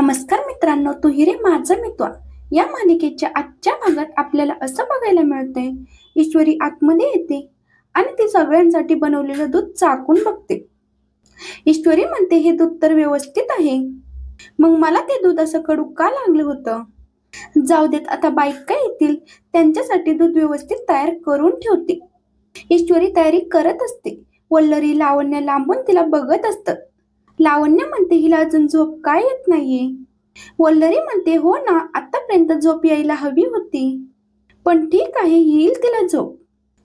नमस्कार मित्रांनो तू हिरे माझा मित्वा. या मालिकेच्या आजच्या भागात आपल्याला असं बघायला मिळतंय ईश्वरी आतमध्ये येते आणि ती सगळ्यांसाठी बनवलेलं दूध चाकून बघते. ईश्वरी म्हणते हे दूध तर व्यवस्थित आहे. मग मला ते दूध असं कडू का लागलं होतं? जाऊ देत आता बायका येतील त्यांच्यासाठी दूध व्यवस्थित तयार करून ठेवते. ईश्वरी तयारी करत असते. वल्लरी लावण्या लांबून तिला बघत असतं. लावण्य म्हणते हिला अजून झोप काय येत नाहीये. वल्लरी म्हणते हो ना आतापर्यंत झोप यायला हवी होती. पण ठीक आहे येईल तिला झोप.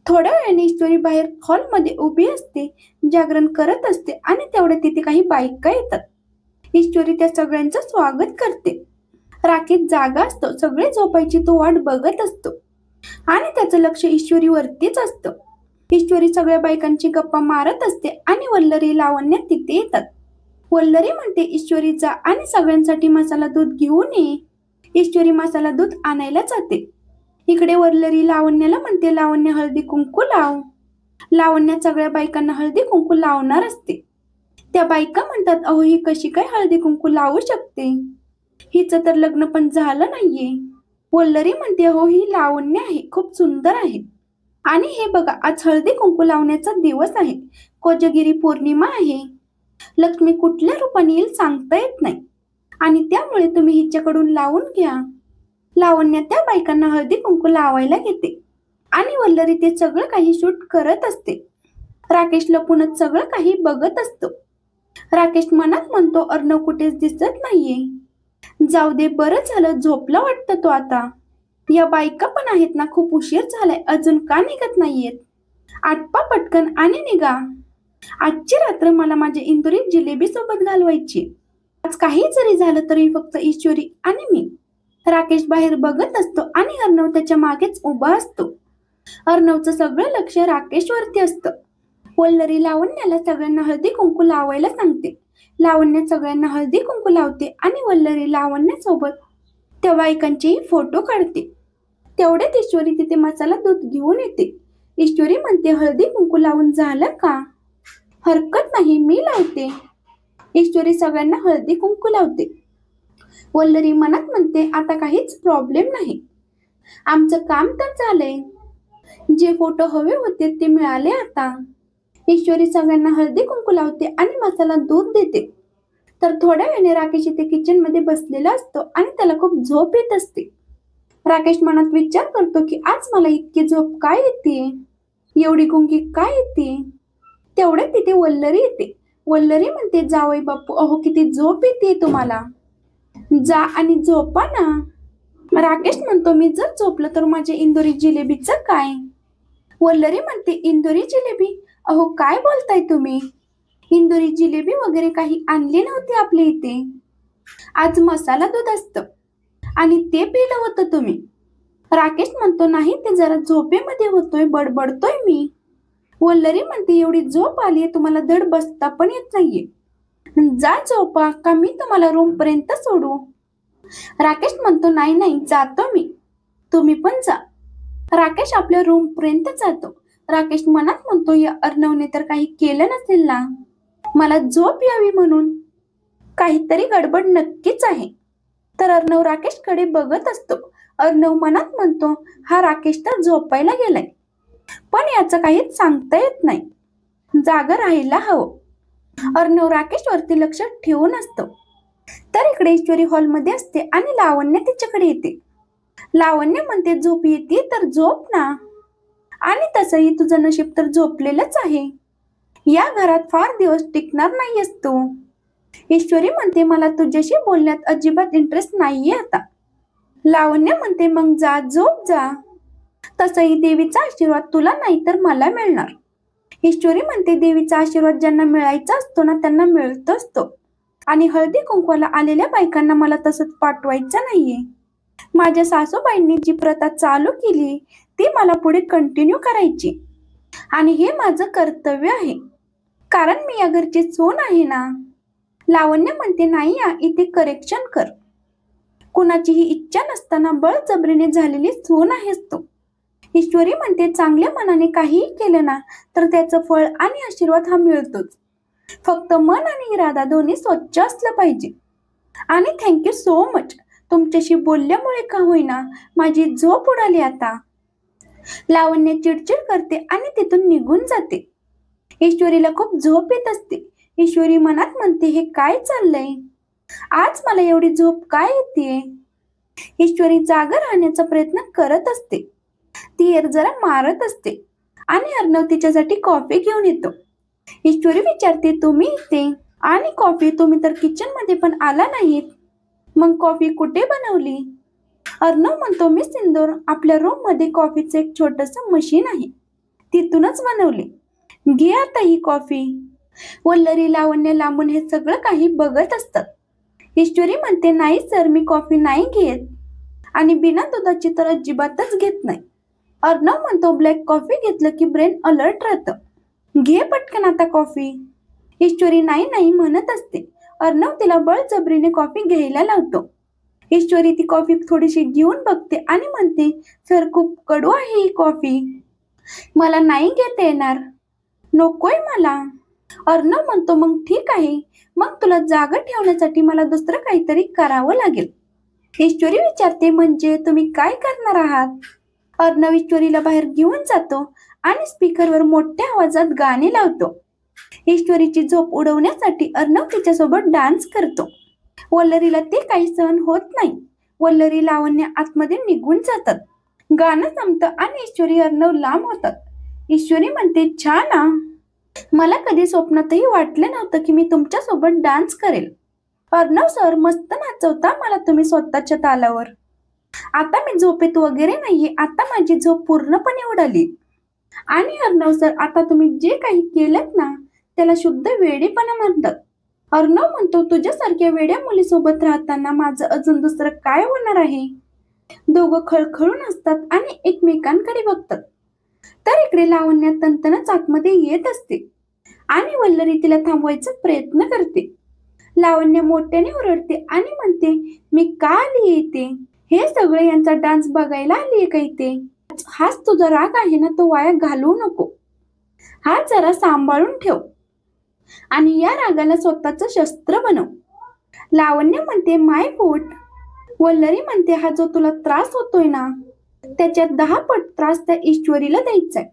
थोड्या वेळाने ईश्वरी बाहेर हॉलमध्ये उभी असते जागरण करत असते आणि तेवढ्या तिथे काही बायका येतात. ईश्वरी त्या सगळ्यांचं स्वागत करते. राखेत जागा असतो सगळे झोपायची तो वाट बघत असतो. आणि त्याचं लक्ष ईश्वरीवरतीच असतं. ईश्वरी सगळ्या बायकांची गप्पा मारत असते आणि वल्लरी लावण्या तिथे येतात. वल्लरी म्हणते ईश्वरीचा आणि सगळ्यांसाठी मसाला दूध घेऊन ये ईश्वरी मसाला दूध आणायला जाते. इकडे वल्लरी लावण्याला म्हणते लावण्य हळदी कुंकू लाव. लावण्य सगळ्या बायकांना हळदी कुंकू लावणार असते. त्या बायका म्हणतात अहो ही कशी काय हळदी कुंकू लावू शकते? हिचं तर लग्न पण झालं नाहीये. वल्लरी म्हणते हो ही लावण्य आहे खूप सुंदर आहे. आणि हे बघा आज हळदी कुंकू लावण्याचा दिवस आहे. कोजगिरी पौर्णिमा आहे. लक्ष्मी कुठल्या रूपाने येईल सांगता येत नाही. आणि त्यामुळे तुम्ही हिच्याकडून लावून घ्या. लावण्या त्या बायकांना हळदी कुंकू लावायला घेते आणि वल्लरी ते सगळं काही शूट करत असते. राकेश लपूनच सगळं काही बघत असतो. राकेश मनात म्हणतो अर्णव कुठेच दिसत नाहीये. जाऊ दे बरं झालं झोपला वाटतं तो आता. या बायका पण आहेत ना खूप उशीर झालाय अजून का निघत नाहीयेत? आटपा पटकन आणि निघा. आजची रात्र मला माझ्या इंदुरीत जिलेबी सोबत घालवायची. आज काही जरी झालं तरी फक्त ईश्वरी आणि मी. राकेश बाहेर बघत असतो आणि अर्णव त्याच्या मागेच उभा असतो. अर्णवचं सगळं लक्ष राकेशवरती असतं. वल्लरी लावण्याला सगळ्यांना हळदी कुंकू लावायला सांगते. लावण्या सगळ्यांना हळदी कुंकू लावते आणि वल्लरी लावण्यासोबत त्या बायकांचेही फोटो काढते. तेवढ्यात ईश्वरी तिथे मसाला दूध घेऊन येते. ईश्वरी म्हणते हळदी कुंकू लावून झालं का? हरकत नाही मी लावते. ईश्वरी सगळ्यांना हळदी कुंकू लावते. वल्लरी मनात म्हणते आता काहीच प्रॉब्लेम नाही. आमचं काम तर झालंय. जे फोटो हवे होते ते मिळाले आता. ईश्वरी सगळ्यांना हळदी कुंकू लावते आणि मसाला दूध देते. तर थोड्या वेळाने राकेश इथे किचनमध्ये बसलेला असतो आणि त्याला खूप झोप येत असते. राकेश मनात विचार करतो की आज मला इतकी झोप काय येते? एवढी गुंगी काय येते? तेवढ्यात तिथे वल्लरी येते. वल्लरी म्हणते जावई बापू अहो किती झोप येते तुम्हाला. जा आणि झोपा ना. राकेश म्हणतो मी जर झोपलं तर माझ्या इंदोरी जिलेबीचं काय? वल्लरी म्हणते इंदोरी जिलेबी? अहो काय बोलताय तुम्ही? इंदोरी जिलेबी वगैरे काही आणली नव्हती आपल्या इथे. आज मसाला दूध असतं आणि ते पिलं होतं तुम्ही. राकेश म्हणतो नाही ते जरा झोपेमध्ये होतोय बडबडतोय मी. वल्लरी म्हणते एवढी झोप आली तुम्हाला धड बसता पण येत नाहीये. जा झोपा का मी तुम्हाला रूम पर्यंत सोडू? राकेश म्हणतो नाही नाही जातो मी. तुम्ही पण जा. राकेश आपल्या रूम पर्यंत जातो. राकेश मनात म्हणतो या अर्णवने तर काही केलं नसेल ना? मला झोप यावी म्हणून. काहीतरी गडबड नक्कीच आहे. तर अर्णव राकेशकडे बघत असतो. अर्णव मनात म्हणतो हा राकेश तर झोपायला गेलाय. पण याचं काहीच सांगता येत नाही. जागा राहायला हवं. अर्णव राकेश वरती लक्ष ठेवून असतो. तर इकडे ईश्वरी हॉलमध्ये असते आणि लावण्य तिच्याकडे येते. लावण्य म्हणते झोप येते तर झोप ना. आणि तसंही तुझं नशीब तर झोपलेलंच आहे. या घरात फार दिवस टिकणार नाही तू. ईश्वरी म्हणते मला तुझ्याशी बोलण्यात अजिबात इंटरेस्ट नाहीये आता. लावण्य म्हणते मग जा झोप जा. तसंही देवीचा आशीर्वाद तुला नाही तर मला मिळणार. ईश्वरी म्हणते देवीचा आशीर्वाद ज्यांना मिळायचा असतो ना त्यांना मिळत असतो आणि हळदी कुंकवाला आलेल्या बायकांना मला तसंच पाठवायचं नाहीये. माझ्या सासूबाईंनी जी प्रथा चालू केली ती मला पुढे कंटिन्यू करायची. आणि हे माझं कर्तव्य आहे. कारण मी या घरची सोन आहे ना. लावण्य म्हणते नाही या इथे करेक्शन कर. कुणाचीही इच्छा नसताना बळजबरीने झालेली सोन आहेस तू. ईश्वरी म्हणते चांगल्या मनाने काहीही केलं ना तर त्याचं फळ आणि आशीर्वाद हा मिळतोच. फक्त मन आणि इरादा दोन्ही स्वच्छ असलं पाहिजे. आणि थँक्यू सो मच तुमच्याशी बोलल्यामुळे का होईना माझी झोप उडाली आता. लावण्य चिडचिड करते आणि तिथून निघून जाते. ईश्वरीला खूप झोप येत असते. ईश्वरी मनात म्हणते हे काय चाललंय? आज मला एवढी झोप काय येते ईश्वरी जागा राहण्याचा प्रयत्न करत असते. ती जरा मारत असते. आणि अर्णव तिच्यासाठी कॉफी घेऊन येतो. ईश्वरी विचारते तुम्ही इथे? आणि कॉफी तुम्ही तर किचनमध्ये पण आला नाहीत. मग कॉफी कुठे बनवली? अर्णव म्हणतो मी सिंदूर. आपल्या रूममध्ये कॉफीचं एक छोटस मशीन आहे. तिथूनच बनवली. घे आता ही कॉफी वल्लरी लावण्य लांबून हे सगळं काही बघत असतात. ईश्वरी म्हणते नाही सर मी कॉफी नाही घेत. आणि बिना दुधाची तर अजिबातच घेत नाही. अर्णव म्हणतो ब्लॅक कॉफी घेतलं की ब्रेन अलर्ट राहतं. घे पटकन आता कॉफी ईश्वरी नाही नाही म्हणत असते. अर्णव तिला बळजबरीने कॉफी घ्यायला लावतो. ईश्वरी ती कॉफी थोडीशी घेऊन बघते आणि म्हणते सर खूप कडू आहे ही कॉफी मला नाही घेता येणार. नकोय मला. अर्णव म्हणतो मग ठीक आहे. मग तुला जागा ठेवण्यासाठी मला दुसरं काहीतरी करावं लागेल. ईश्वरी विचारते म्हणजे तुम्ही काय करणार आहात? अर्णव ईश्वरीला बाहेर घेऊन जातो आणि स्पीकरवर मोठ्या आवाजात गाणे लावतो. ईश्वरीची झोप उडवण्यासाठी अर्णव तिच्यासोबत डान्स करतो. वल्लरीला ते काही सहन होत नाही. वल्लरी लावण्य आतमध्ये निघून जातात. गाणं संपतं आणि ईश्वरी अर्णव लांब होतात. ईश्वरी म्हणते छान आ मला कधी स्वप्नातही वाटलं नव्हतं की मी तुमच्यासोबत डान्स करेल. अर्णव सर मस्त नाचवता मला तुम्ही स्वतःच्या तालावर. आता मी झोपेत वगैरे नाहीये. आता माझी झोप पूर्णपणे उडाली. आणि अर्णव सर आता तुम्ही जे काही केलं ना त्याला शुद्ध वेडेपणा म्हणतात अर्णव म्हणतो तुझ्यासारख्या वेड्या मुलीसोबत राहताना माझं अजून दुसरं काय होणार आहे? दोघं खळखळून असतात आणि एकमेकांकडे बघतात. तर इकडे लावण्या तंतनच आतमध्ये येत असते आणि वल्लरी तिला थांबवायचा प्रयत्न करते. लावण्य मोठ्याने ओरडते आणि म्हणते मी का आली हे सगळे यांचा डान्स बघायला आली का इथे? हाच तुझा राग आहे ना तो वाया घालवू नको. हा जरा सांभाळून ठेव. आणि या रागाला स्वतःच शस्त्र बनव. लावण्य म्हणते माय पोट. वल्लरी म्हणते हा जो तुला त्रास होतोय ना त्याच्यात दहा पट त्रास त्या ईश्वरीला द्यायचाय.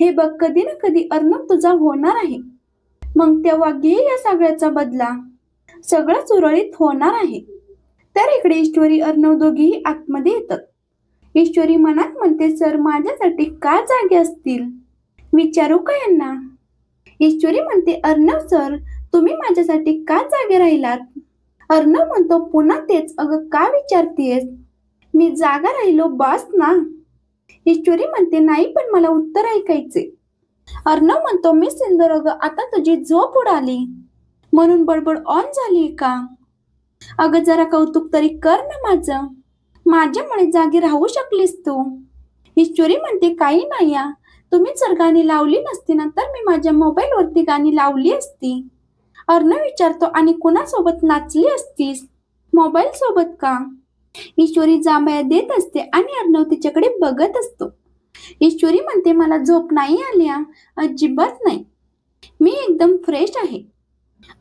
हे बघ कधी ना कधी अर्णव तुझा होणार आहे. मग तेव्हा घे या सगळ्याचा बदला. सगळं सुरळीत होणार आहे. तर इकडे ईश्वरी अर्णव दोघेही आतमध्ये येतात. ईश्वरी मनात म्हणते सर माझ्यासाठी का जागे असतील? विचारू का यांना? ईश्वरी म्हणते अर्णव सर तुम्ही माझ्यासाठी का जागे राहिलात? अर्णव म्हणतो पुन्हा तेच. अगं का विचारतेस? मी जागा राहिलो बास ना. ईश्वरी म्हणते नाही पण मला उत्तर ऐकायचे अर्णव म्हणतो मी सिंदर अगं आता तुझी झोप उडाली. म्हणून बडबड ऑन झाली का? अगं जरा कौतुक तरी कर ना माझं. माझ्यामुळे जागी राहू शकलीस तू. ईश्वरी म्हणते काही नाही या तुम्ही जर गाणी लावली नसती ना तर मी माझ्या मोबाईल वरती गाणी लावली असती. अर्णव विचारतो आणि कुणासोबत नाचली असतीस? मोबाईल सोबत का? ईश्वरी जांभया देत असते आणि अर्णव तिच्याकडे बघत असतो. ईश्वरी म्हणते मला झोप नाही आली अजिबात नाही. मी एकदम फ्रेश आहे.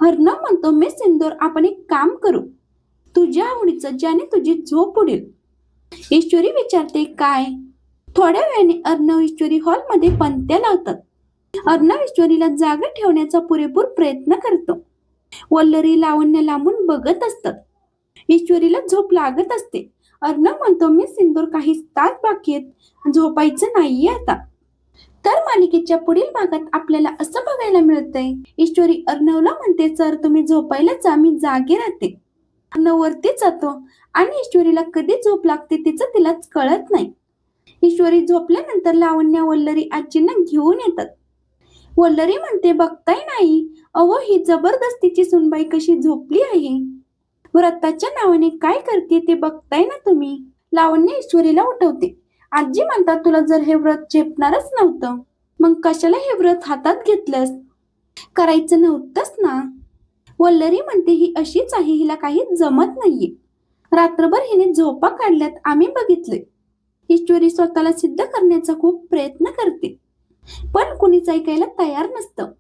अर्णव म्हणतो मी सिंदूर आपण एक काम करू. तुझ्या आवडीचं ज्याने तुझी झोप उडेल. ईश्वरी विचारते काय? थोड्या वेळाने अर्णव ईश्वरी हॉलमध्ये पंत्या लावतात. अर्णव ईश्वरीला जागा ठेवण्याचा पुरेपूर प्रयत्न करतो. वल्लरी लावण्य लांबून बघत असतात. ईश्वरीला झोप लागत असते. अर्णव म्हणतो मी सिंदूर काही तास बाकी आहेत. झोपायचं नाहीये आता. तर मालिकेच्या पुढील भागात आपल्याला असं बघायला मिळतंय. ईश्वरी अर्णवला म्हणते सर तुम्ही झोपायला जा मी जागे राहते. अर्णव वरती जातो आणि ईश्वरीला कधी झोप लागते तिचं तिलाच कळत नाही. ईश्वरी झोपल्यानंतर लावण्या वल्लरी आजींना घेऊन येतात. वल्लरी म्हणते बघताय नाही. अहो ही जबरदस्तीची सुनबाई कशी झोपली आहे? व्रताच्या नावाने काय करते ते बघताय ना तुम्ही? लावण्य ईश्वरीला उठवते. आजी म्हणतात तुला जर हे व्रत झेपणारच नव्हतं मग कशाला हे व्रत हातात घेतलंस? करायचं नव्हतंच ना. वल्लरी म्हणते ही अशीच आहे हिला काही जमत नाहीये. रात्रभर हिने झोपा काढल्यात आम्ही बघितले ईश्वरी स्वतःला सिद्ध करण्याचा खूप प्रयत्न करते. पण कुणीच ऐकायला तयार नसतं.